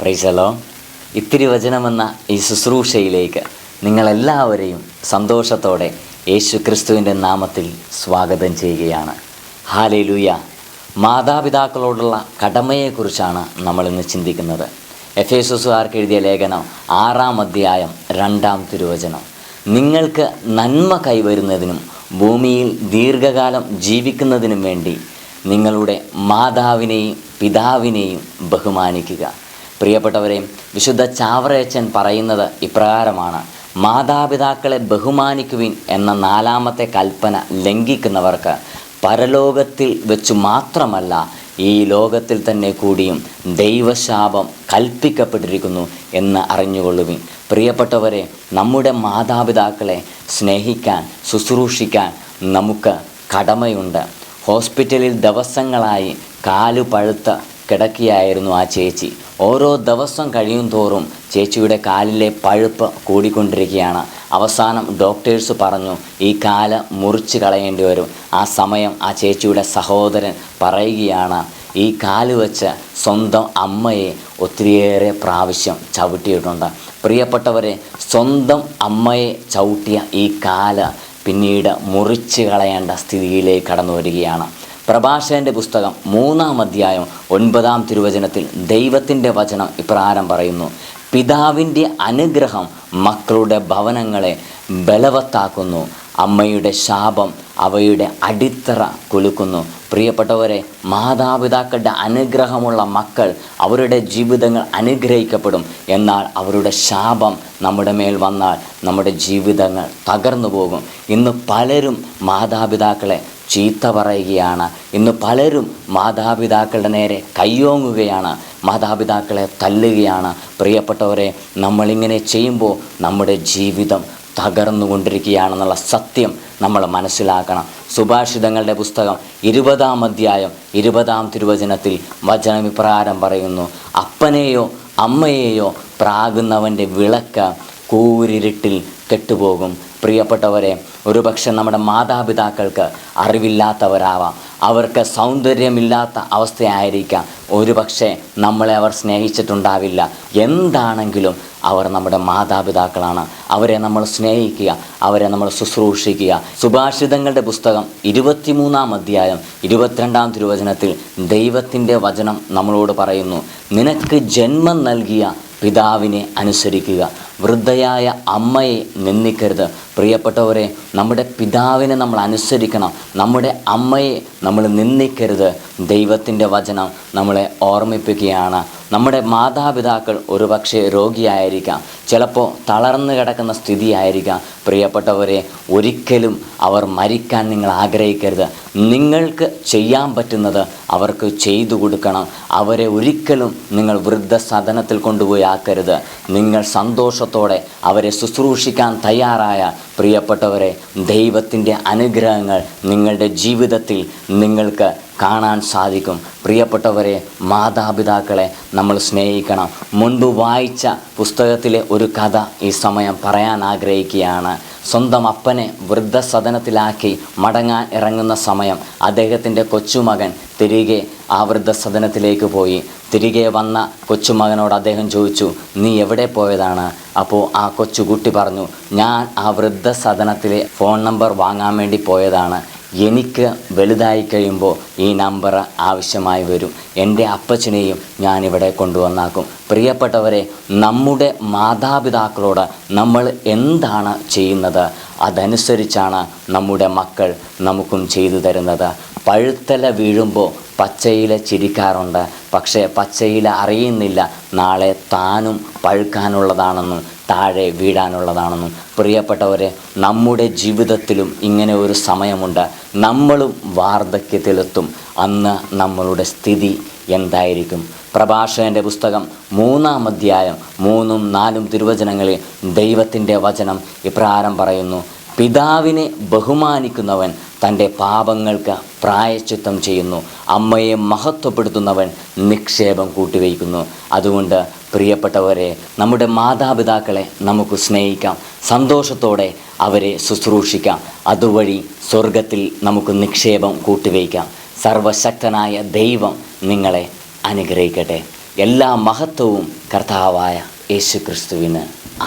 പ്രൈസലോ ഇത്തിരി വചനമെന്ന ഈ ശുശ്രൂഷയിലേക്ക് നിങ്ങളെല്ലാവരെയും സന്തോഷത്തോടെ യേശു ക്രിസ്തുവിന്റെ നാമത്തിൽ സ്വാഗതം ചെയ്യുകയാണ്. ഹാലേലൂയ മാതാപിതാക്കളോടുള്ള കടമയെക്കുറിച്ചാണ് നമ്മളിന്ന് ചിന്തിക്കുന്നത്. എഫ് എസുസുകാർക്ക് എഴുതിയ ലേഖനം ആറാം അധ്യായം രണ്ടാം തിരുവചനം. നിങ്ങൾക്ക് നന്മ കൈവരുന്നതിനും ഭൂമിയിൽ ദീർഘകാലം ജീവിക്കുന്നതിനും വേണ്ടി നിങ്ങളുടെ മാതാവിനെയും പിതാവിനെയും ബഹുമാനിക്കുക. പ്രിയപ്പെട്ടവരെ വിശുദ്ധ ചാവറയച്ചൻ പറയുന്നത് ഇപ്രകാരമാണ്. മാതാപിതാക്കളെ ബഹുമാനിക്കുവിൻ എന്ന നാലാമത്തെ കൽപ്പന ലംഘിക്കുന്നവർക്ക് പരലോകത്തിൽ വെച്ചു മാത്രമല്ല ഈ ലോകത്തിൽ തന്നെ കൂടിയും ദൈവശാപം കൽപ്പിക്കപ്പെട്ടിരിക്കുന്നു എന്ന് അറിഞ്ഞുകൊള്ളുവിൻ. പ്രിയപ്പെട്ടവരെ നമ്മുടെ മാതാപിതാക്കളെ സ്നേഹിക്കാൻ ശുശ്രൂഷിക്കാൻ നമുക്ക് കടമയുണ്ട്. ഹോസ്പിറ്റലിൽ ദിവസങ്ങളായി കാലു പഴുത്ത കിടക്കുകയായിരുന്നു ആ ചേച്ചി. ഓരോ ദിവസം കഴിയും തോറും ചേച്ചിയുടെ കാലിലെ പഴുപ്പ് കൂടിക്കൊണ്ടിരിക്കുകയാണ്. അവസാനം ഡോക്ടേഴ്സ് പറഞ്ഞു ഈ കാൽ മുറിച്ച് കളയേണ്ടി വരും. ആ സമയം ആ ചേച്ചിയുടെ സഹോദരൻ പറയുകയാണ് ഈ കാൽ വെച്ച് സ്വന്തം അമ്മയെ ഒത്തിരിയേറെ പ്രാവശ്യം ചവിട്ടിയിട്ടുണ്ട്. പ്രിയപ്പെട്ടവരെ സ്വന്തം അമ്മയെ ചവിട്ടിയ ഈ കാൽ പിന്നീട് മുറിച്ച് കളയേണ്ട സ്ഥിതിയിലേക്ക് കടന്നു വരികയാണ് പ്രഭാഷകന്റെ പുസ്തകം മൂന്നാം അധ്യായം ഒൻപതാം തിരുവചനത്തിൽ ദൈവത്തിന്റെ വചനം ഇപ്രകാരം പറയുന്നു. പിതാവിന്റെ അനുഗ്രഹം മക്കളുടെ ഭവനങ്ങളെ ബലവത്താക്കുന്നു. അമ്മയുടെ ശാപം അവയുടെ അടിത്തറ കുലുക്കുന്നു. പ്രിയപ്പെട്ടവരെ മാതാപിതാക്കളുടെ അനുഗ്രഹമുള്ള മക്കൾ അവരുടെ ജീവിതങ്ങൾ അനുഗ്രഹിക്കപ്പെടും. എന്നാൽ അവരുടെ ശാപം നമ്മുടെ മേൽ വന്നാൽ നമ്മുടെ ജീവിതങ്ങൾ തകർന്നു പോകും. ഇന്ന് പലരും മാതാപിതാക്കളെ ചീത്ത പറയുകയാണ്. ഇന്ന് പലരും മാതാപിതാക്കളുടെ നേരെ കയ്യോങ്ങുകയാണ്. മാതാപിതാക്കളെ തല്ലുകയാണ്. പ്രിയപ്പെട്ടവരെ നമ്മളിങ്ങനെ ചെയ്യുമ്പോൾ നമ്മുടെ ജീവിതം തകർന്നുകൊണ്ടിരിക്കുകയാണെന്നുള്ള സത്യം നമ്മൾ മനസ്സിലാക്കണം. സുഭാഷിതങ്ങളുടെ പുസ്തകം ഇരുപതാം അധ്യായം ഇരുപതാം തിരുവചനത്തിൽ വചനം ഇപ്രകാരം പറയുന്നു അപ്പനെയോ അമ്മയെയോ പ്രാകുന്നവന്റെ വിളക്ക് കൂരിരുട്ടിൽ കെട്ടുപോകും. പ്രിയപ്പെട്ടവരെ ഒരുപക്ഷെ നമ്മുടെ മാതാപിതാക്കൾക്ക് അറിവില്ലാത്തവരാവാം. അവർക്ക് സൗന്ദര്യമില്ലാത്ത അവസ്ഥയായിരിക്കാം. ഒരുപക്ഷെ നമ്മളെ അവർ സ്നേഹിച്ചിട്ടുണ്ടാവില്ല. എന്താണെങ്കിലും അവർ നമ്മുടെ മാതാപിതാക്കളാണ്. അവരെ നമ്മൾ സ്നേഹിക്കുക അവരെ നമ്മൾ ശുശ്രൂഷിക്കുക. സുഭാഷിതങ്ങളുടെ പുസ്തകം ഇരുപത്തിമൂന്നാം അധ്യായം ഇരുപത്തിരണ്ടാം തിരുവചനത്തിൽ ദൈവത്തിന്റെ വചനം നമ്മളോട് പറയുന്നു. നിനക്ക് ജന്മം നൽകിയ പിതാവിനെ അനുസരിക്കുക. വൃദ്ധയായ അമ്മയെ നിന്ദിക്കരുത്. പ്രിയപ്പെട്ടവരെ നമ്മുടെ പിതാവിനെ നമ്മൾ അനുസരിക്കണം. നമ്മുടെ അമ്മയെ നമ്മൾ നിന്ദിക്കരുത്. ദൈവത്തിന്റെ വചനം നമ്മളെ ഓർമ്മിപ്പിക്കുകയാണ്. നമ്മുടെ മാതാപിതാക്കൾ ഒരുപക്ഷെ രോഗിയായിരിക്കാം. ചിലപ്പോൾ തളർന്നു കിടക്കുന്ന സ്ഥിതിയായിരിക്കാം. പ്രിയപ്പെട്ടവരെ ഒരിക്കലും അവർ മരിക്കാൻ നിങ്ങൾ ആഗ്രഹിക്കരുത്. നിങ്ങൾക്ക് ചെയ്യാൻ പറ്റുന്നത് അവർക്ക് ചെയ്തു കൊടുക്കണം. അവരെ ഒരിക്കലും നിങ്ങൾ വൃദ്ധസദനത്തിൽ കൊണ്ടുപോയി ആക്കരുത്. നിങ്ങൾ സന്തോഷത്തോടെ അവരെ ശുശ്രൂഷിക്കാൻ തയ്യാറായ പ്രിയപ്പെട്ടവരെ ദൈവത്തിന്റെ അനുഗ്രഹങ്ങൾ നിങ്ങളുടെ ജീവിതത്തിൽ നിങ്ങൾക്ക് കാണാൻ സാധിക്കും. പ്രിയപ്പെട്ടവരെ മാതാപിതാക്കളെ നമ്മൾ സ്നേഹിക്കണം. മുൻപ് വായിച്ച പുസ്തകത്തിലെ ഒരു കഥ ഈ സമയം പറയാൻ ആഗ്രഹിക്കുകയാണ്. സ്വന്തം അപ്പനെ വൃദ്ധസദനത്തിലാക്കി മടങ്ങാൻ ഇറങ്ങുന്ന സമയം അദ്ദേഹത്തിന്റെ കൊച്ചുമകൻ തിരികെ ആ വൃദ്ധസദനത്തിലേക്ക് പോയി. തിരികെ വന്ന കൊച്ചുമകനോട് അദ്ദേഹം ചോദിച്ചു നീ എവിടെ പോയതാണ്? അപ്പോൾ ആ കൊച്ചുകുട്ടി പറഞ്ഞു ഞാൻ ആ വൃദ്ധസദനത്തിലെ ഫോൺ നമ്പർ വാങ്ങാൻ വേണ്ടി പോയതാണ്. എനിക്ക് വലുതായി കഴിയുമ്പോൾ ഈ നമ്പർ ആവശ്യമായി വരും. എന്റെ അപ്പച്ചനെയും ഞാനിവിടെ കൊണ്ടുവന്നാക്കും. പ്രിയപ്പെട്ടവരെ നമ്മുടെ മാതാപിതാക്കളോട് നമ്മൾ എന്താണ് ചെയ്യുന്നത്? അതനുസരിച്ചാണ് നമ്മുടെ മക്കൾ നമുക്കും ചെയ്തു തരുന്നത്. പഴുത്തല വീഴുമ്പോൾ പച്ചയില ചിരിക്കാറുണ്ട്. പക്ഷേ പച്ചയില അറിയുന്നില്ല. നാളെ താനും പഴുക്കാനുള്ളതാണെന്നും താഴെ വീഴാനുള്ളതാണെന്നും പ്രിയപ്പെട്ടവരെ നമ്മുടെ ജീവിതത്തിലും ഇങ്ങനെ ഒരു സമയമുണ്ട്. നമ്മളും വാർദ്ധക്യത്തിലെത്തും. അന്ന് നമ്മളുടെ സ്ഥിതി എന്തായിരിക്കും? പ്രഭാഷകന്റെ പുസ്തകം മൂന്നാം അധ്യായം മൂന്നും നാലും തിരുവചനങ്ങളിൽ ദൈവത്തിന്റെ വചനം ഇപ്രകാരം പറയുന്നു. പിതാവിനെ ബഹുമാനിക്കുന്നവൻ തന്റെ പാപങ്ങൾക്ക് പ്രായച്ചിത്തം ചെയ്യുന്നു. അമ്മയെ മഹത്വപ്പെടുത്തുന്നവൻ നിക്ഷേപം കൂട്ടിവയ്ക്കുന്നു. അതുകൊണ്ട് പ്രിയപ്പെട്ടവരെ നമ്മുടെ മാതാപിതാക്കളെ നമുക്ക് സ്നേഹിക്കാം. സന്തോഷത്തോടെ അവരെ ശുശ്രൂഷിക്കാം. അതുവഴി സ്വർഗത്തിൽ നമുക്ക് നിക്ഷേപം കൂട്ടിവയ്ക്കാം. സർവശക്തനായ ദൈവം നിങ്ങളെ അനുഗ്രഹിക്കട്ടെ. എല്ലാ മഹത്വവും കർത്താവായ യേശു ക്രിസ്തുവിന്